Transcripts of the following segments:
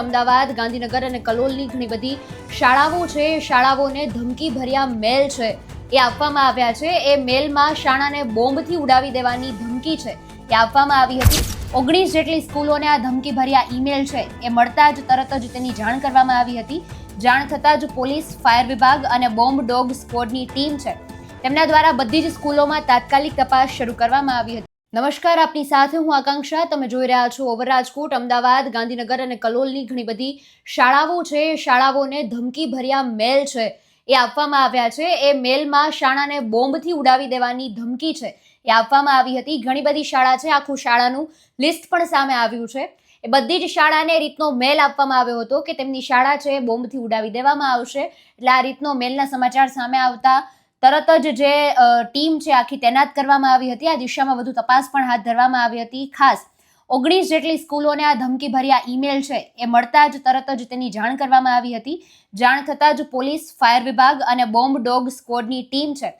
અમદાવાદ, ગાંધીનગર અને કલોલની ઘણી બધી શાળાઓ છે. શાળાઓને ધમકી ભર્યા મેલ છે. એ આપવામાં આવ્યા છે. એ મેલમાં શાળાને બોમ્બથી ઉડાવી દેવાની ધમકી છે. એ આપવામાં આવી હતી. ઓગણીસ જેટલી સ્કૂલોને આ ધમકી ભર્યા ઈમેલ છે. એ મળતા જ તરત જ તેની જાણ કરવામાં આવી હતી. જાણ થતાં જ પોલીસ, ફાયર વિભાગ અને બોમ્બ ડોગ સ્કવોડની ટીમ છે. તેમના દ્વારા બધી જ સ્કૂલોમાં તાત્કાલિક તપાસ શરૂ કરવામાં આવી હતી. નમસ્કાર, આપની સાથે હું આકાંક્ષા. તમે જોઈ રહ્યા છો ઓવર રાજકોટ, અમદાવાદ, ગાંધીનગર અને કલોલની ઘણી બધી શાળાઓ છે. શાળાઓને ધમકી ભર્યા મેલ છે. એ આપવામાં આવ્યા છે. એ મેલમાં શાળાને બોમ્બથી ઉડાવી દેવાની ધમકી છે. એ આપવામાં આવી હતી. ઘણી બધી શાળા છે. આખું શાળાનું લિસ્ટ પણ સામે આવ્યું છે. એ બધી જ શાળાને રીતનો મેલ આપવામાં આવ્યો હતો કે તેમની શાળા છે બોમ્બથી ઉડાવી દેવામાં આવશે. એટલે આ રીતનો મેલના સમાચાર સામે આવતા તરત જ જે ટીમ છે આખી તૈનાત કરવામાં આવી હતી. આ દિશામાં વધુ તપાસ પણ હાથ ધરવામાં આવી હતી. ખાસ ઓગણીસ જેટલી સ્કૂલોને આ ધમકી ભર્યા ઈમેલ છે એ મળતા જ તરત જ તેની જાણ કરવામાં આવી હતી. જાણ થતાં જ પોલીસ, ફાયર વિભાગ અને બોમ્બ ડોગ સ્કોડની ટીમ છે.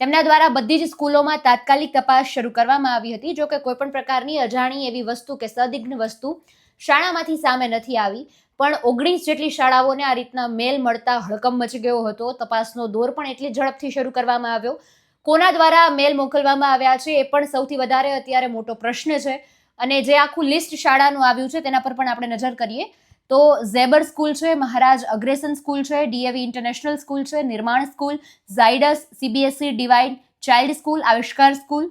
તેમના દ્વારા બધી જ સ્કૂલોમાં તાત્કાલિક તપાસ શરૂ કરવામાં આવી હતી. જો કે કોઈપણ પ્રકારની અજાણી એવી વસ્તુ કે સદિગ્ન વસ્તુ શાળામાંથી સામે નથી આવી. પણ ઓગણીસ જેટલી શાળાઓને આ રીતના મેલ મળતા હડકંપ મચી ગયો હતો. તપાસનો દોર પણ એટલી ઝડપથી શરૂ કરવામાં આવ્યો. કોના દ્વારા મેલ મોકલવામાં આવ્યા છે એ પણ સૌથી વધારે અત્યારે મોટો પ્રશ્ન છે. અને જે આખું લિસ્ટ શાળાનું આવ્યું છે તેના પર પણ આપણે નજર કરીએ. તો ઝેબર સ્કૂલ છે, મહારાજ અગ્રેસન સ્કૂલ છે, ડીએવી ઇન્ટરનેશનલ સ્કૂલ છે, Nirman school, Zydus, CBSE, divine child school, Avishkar school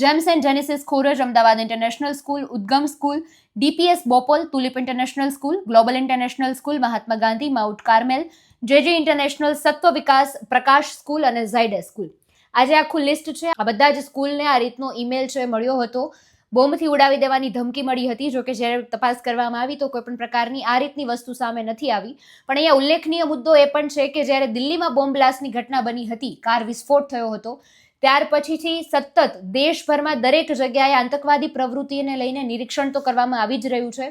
gems and genesis Khoraj Ahmedabad international school Udgam school DPS Bopal tulip international school global international school Mahatma Gandhi mount Carmel JJ international Satva Vikas Prakash school અને ઝાઇડે school આજે આખું list છે. આ બધા જ સ્કૂલને આ રીતનો ઈમેલ છે, મળ્યો હતો. બોમ્બથી ઉડાવી દેવાની ધમકી મળી હતી. જોકે જ્યારે તપાસ કરવામાં આવી તો કોઈપણ પ્રકારની આ રીતની વસ્તુ સામે નથી આવી. પણ અહીંયા ઉલ્લેખનીય મુદ્દો એ પણ છે કે જ્યારે દિલ્હીમાં બોમ્બ બ્લાસ્ટની ઘટના બની હતી, કાર વિસ્ફોટ થયો હતો. ત્યાર પછીથી સતત દેશભરમાં દરેક જગ્યાએ આતંકવાદી પ્રવૃત્તિને લઈને નિરીક્ષણ તો કરવામાં આવી જ રહ્યું છે.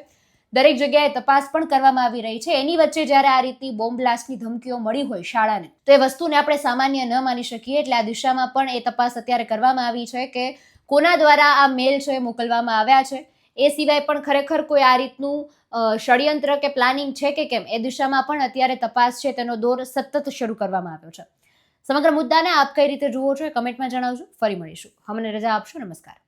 દરેક જગ્યાએ તપાસ પણ કરવામાં આવી રહી છે. એની વચ્ચે જ્યારે આ રીતની બોમ્બ બ્લાસ્ટની ધમકીઓ મળી હોય શાળાને, તો એ વસ્તુને આપણે સામાન્ય ન માની શકીએ. એટલે આ દિશામાં પણ એ તપાસ અત્યારે કરવામાં આવી છે કે કોના દ્વારા આ મેલ છે મોકલવામાં આવ્યા છે. એ સિવાય પણ ખરેખર કોઈ આ રીતનું ષડયંત્ર કે પ્લાનિંગ છે કે કેમ? એ દિશામાં પણ અત્યારે તપાસ છે તેનો દોર સતત શરૂ કરવામાં આવ્યો છે. સમગ્ર મુદ્દાને આપ કઈ રીતે જુઓ છો એ કમેન્ટમાં જણાવજો. ફરી મળીશું. અમને રજા આપશો. નમસ્કાર.